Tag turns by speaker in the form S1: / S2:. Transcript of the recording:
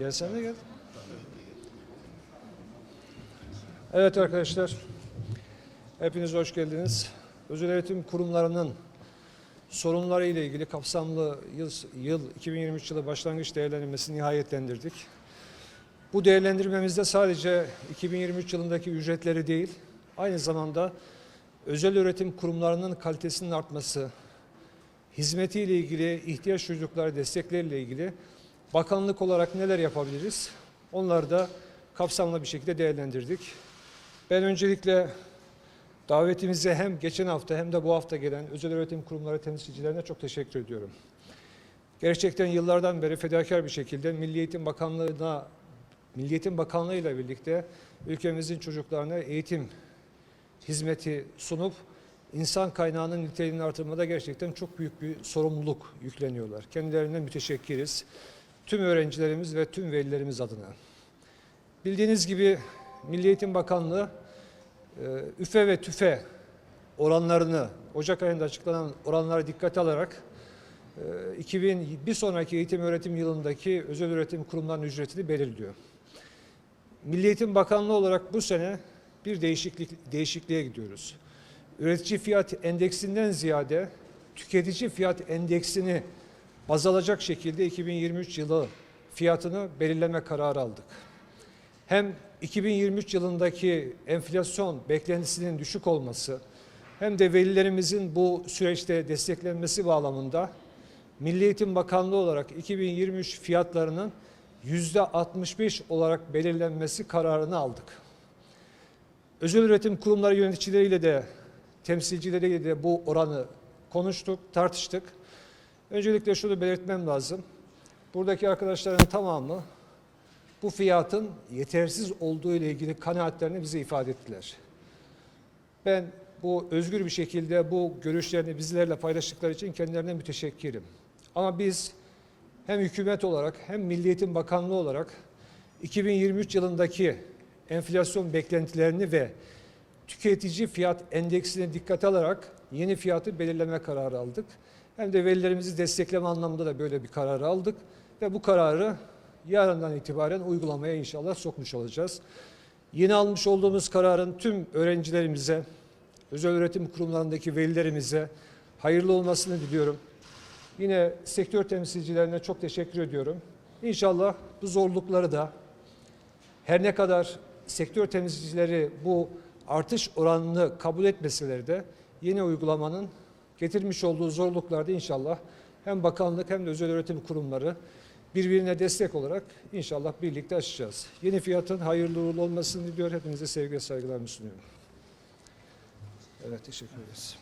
S1: Gel sen de gel. Evet arkadaşlar. Hepiniz hoş geldiniz. Özel öğretim kurumlarının sorunları ile ilgili kapsamlı yıl, yıl 2023 yılı başlangıç değerlendirmesini nihayetlendirdik. Bu değerlendirmemizde sadece 2023 yılındaki ücretleri değil, aynı zamanda özel öğretim kurumlarının kalitesinin artması, hizmetiyle ilgili, ihtiyaç duydukları desteklerle ilgili bakanlık olarak neler yapabiliriz? Onları da kapsamlı bir şekilde değerlendirdik. Ben öncelikle davetimize hem geçen hafta hem de bu hafta gelen özel öğretim kurumları temsilcilerine çok teşekkür ediyorum. Gerçekten yıllardan beri fedakar bir şekilde Milli Eğitim Bakanlığı'na Milli Eğitim Bakanlığı ile birlikte ülkemizin çocuklarına eğitim hizmeti sunup insan kaynağının niteliğini artırmada gerçekten çok büyük bir sorumluluk yükleniyorlar. Kendilerine müteşekkiriz. Tüm öğrencilerimiz ve tüm velilerimiz adına. Bildiğiniz gibi Milli Eğitim Bakanlığı e, üfe ve tüfe oranlarını Ocak ayında açıklanan oranları dikkate alarak e, 2000 bir sonraki eğitim öğretim yılındaki özel öğretim kurumlarının ücretini belirliyor. Milli Eğitim Bakanlığı olarak bu sene bir değişiklik değişikliğe gidiyoruz. Üretici fiyat endeksinden ziyade tüketici fiyat endeksini baz alacak şekilde 2023 yılı fiyatını belirleme kararı aldık. Hem 2023 yılındaki enflasyon beklentisinin düşük olması hem de velilerimizin bu süreçte desteklenmesi bağlamında Milli Eğitim Bakanlığı olarak 2023 fiyatlarının yüzde 65 olarak belirlenmesi kararını aldık. Özel üretim kurumları yöneticileriyle de temsilcileriyle de bu oranı konuştuk, tartıştık. Öncelikle şunu belirtmem lazım. Buradaki arkadaşların tamamı bu fiyatın yetersiz olduğu ile ilgili kanaatlerini bize ifade ettiler. Ben bu özgür bir şekilde bu görüşlerini bizlerle paylaştıkları için kendilerine müteşekkirim. Ama biz hem hükümet olarak hem Milli Eğitim Bakanlığı olarak 2023 yılındaki enflasyon beklentilerini ve tüketici fiyat endeksine dikkate alarak yeni fiyatı belirleme kararı aldık. Hem de velilerimizi destekleme anlamında da böyle bir kararı aldık ve bu kararı yarından itibaren uygulamaya inşallah sokmuş olacağız. Yeni almış olduğumuz kararın tüm öğrencilerimize, özel öğretim kurumlarındaki velilerimize hayırlı olmasını diliyorum. Yine sektör temsilcilerine çok teşekkür ediyorum. İnşallah bu zorlukları da her ne kadar sektör temsilcileri bu artış oranını kabul etmeseler de yeni uygulamanın getirmiş olduğu zorluklarda inşallah hem bakanlık hem de özel öğretim kurumları birbirine destek olarak inşallah birlikte aşacağız. Yeni fiyatın hayırlı uğurlu olmasını diliyor. Hepinize sevgi ve saygılarımı sunuyorum. Evet teşekkür ederiz.